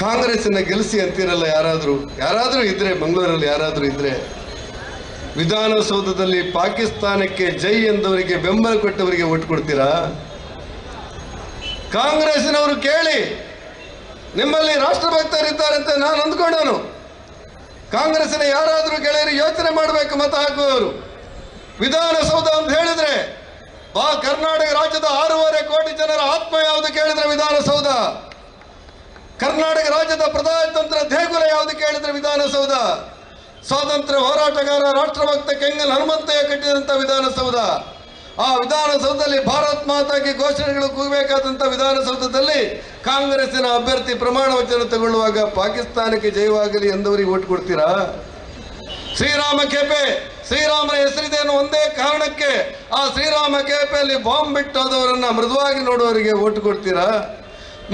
ಕಾಂಗ್ರೆಸ್ಸನ್ನ ಗೆಲ್ಲಿಸಿ ಅಂತಿರಲ್ಲ ಯಾರಾದರೂ? ಯಾರಾದರೂ ಇದ್ರೆ, ಮಂಗಳೂರಲ್ಲಿ ಯಾರಾದರೂ ಇದ್ರೆ? ವಿಧಾನಸೌಧದಲ್ಲಿ ಪಾಕಿಸ್ತಾನಕ್ಕೆ ಜೈ ಎಂದವರಿಗೆ ಬೆಂಬಲ ಕೊಟ್ಟವರಿಗೆ ಒಟ್ಟು ಕೊಡ್ತೀರಾ? ಕಾಂಗ್ರೆಸ್ಸಿನವರು ಕೇಳಿ, ನಿಮ್ಮಲ್ಲಿ ರಾಷ್ಟ್ರಭಕ್ತರಿದ್ದಾರೆ ಅಂತ ನಾನು ಅಂದ್ಕೊಂಡವನು. ಕಾಂಗ್ರೆಸ್ನ ಯಾರಾದರೂ ಗೆಳೆಯರು ಯೋಚನೆ ಮಾಡಬೇಕು, ಮತ ಹಾಕುವವರು. ವಿಧಾನಸೌಧ ಅಂತ ಹೇಳಿದ್ರೆ, ಬಾ, ಕರ್ನಾಟಕ ರಾಜ್ಯದ ಆರೂವರೆ ಕೋಟಿ ಜನರ ಆತ್ಮ ಯಾವುದು ಕೇಳಿದ್ರೆ ವಿಧಾನಸೌಧ ಕರ್ನಾಟಕ ರಾಜ್ಯದ ಪ್ರಜಾತಂತ್ರ ದೇಗುಲ ಯಾವುದು ಕೇಳಿದ್ರೆ ವಿಧಾನಸೌಧ? ಸ್ವಾತಂತ್ರ್ಯ ಹೋರಾಟಗಾರ ರಾಷ್ಟ್ರಭಕ್ತ ಕೆಂಗಲ್ ಹನುಮಂತಯ್ಯ ಕಟ್ಟಿದಂಥ ವಿಧಾನಸೌಧ. ಆ ವಿಧಾನಸೌಧದಲ್ಲಿ ಭಾರತ್ ಮಾತಾಗಿ ಘೋಷಣೆಗಳು ಕೂಗಬೇಕಾದಂಥ ವಿಧಾನಸೌಧದಲ್ಲಿ ಕಾಂಗ್ರೆಸ್ಸಿನ ಅಭ್ಯರ್ಥಿ ಪ್ರಮಾಣ ವಚನ ತಗೊಳ್ಳುವಾಗ ಪಾಕಿಸ್ತಾನಕ್ಕೆ ಜಯವಾಗಲಿ ಎಂದವರಿಗೆ ಓಟ್ ಕೊಡ್ತೀರಾ? ಶ್ರೀರಾಮ ಕೆಪೆ, ಶ್ರೀರಾಮನ ಹೆಸರಿದೆ ಅನ್ನೋ ಒಂದೇ ಕಾರಣಕ್ಕೆ ಆ ಶ್ರೀರಾಮ ಕೆಪೆಯಲ್ಲಿ ಬಾಂಬ್ ಬಿಟ್ಟೋದವರನ್ನ ಮೃದುವಾಗಿ ನೋಡುವವರಿಗೆ ಓಟ್ ಕೊಡ್ತೀರಾ?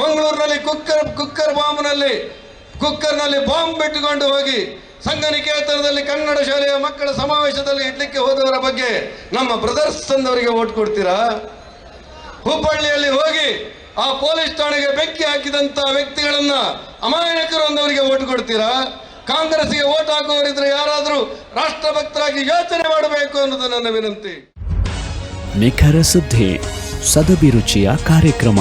ಮಂಗಳೂರಿನಲ್ಲಿ ಕುಕ್ಕರ್ ಕುಕ್ಕರ್ ಬಾಂಬ್ನಲ್ಲಿ, ಕುಕ್ಕರ್ನಲ್ಲಿ ಬಾಂಬ್ ಬಿಟ್ಟುಕೊಂಡು ಹೋಗಿ ಸಂಘನಿಕೇತನದಲ್ಲಿ ಕನ್ನಡ ಶಾಲೆಯ ಮಕ್ಕಳ ಸಮಾವೇಶದಲ್ಲಿ ಇಡ್ಲಿಕ್ಕೆ ಹೋದವರ ಬಗ್ಗೆ ನಮ್ಮ ಬ್ರದರ್ಸ್ ಅಂದವರಿಗೆ ಓಟ್ ಕೊಡ್ತೀರಾ? ಹುಬ್ಬಳ್ಳಿಯಲ್ಲಿ ಹೋಗಿ ಆ ಪೊಲೀಸ್ ಠಾಣೆಗೆ ಬೆಂಕಿ ಹಾಕಿದಂತ ವ್ಯಕ್ತಿಗಳನ್ನ ಅಮಾಯಕರು ಅಂದವರಿಗೆ ಓಟ್ ಕೊಡ್ತೀರಾ? ಕಾಂಗ್ರೆಸ್ಗೆ ಓಟ್ ಹಾಕುವವರಿದ್ರೆ ಯಾರಾದರೂ ರಾಷ್ಟ್ರಭಕ್ತರಾಗಿ ಯೋಚನೆ ಮಾಡಬೇಕು ಅನ್ನೋದು ನನ್ನ ವಿನಂತಿ. ನಿಖರ ಸುದ್ದಿ, ಸದಭಿರುಚಿಯ ಕಾರ್ಯಕ್ರಮ.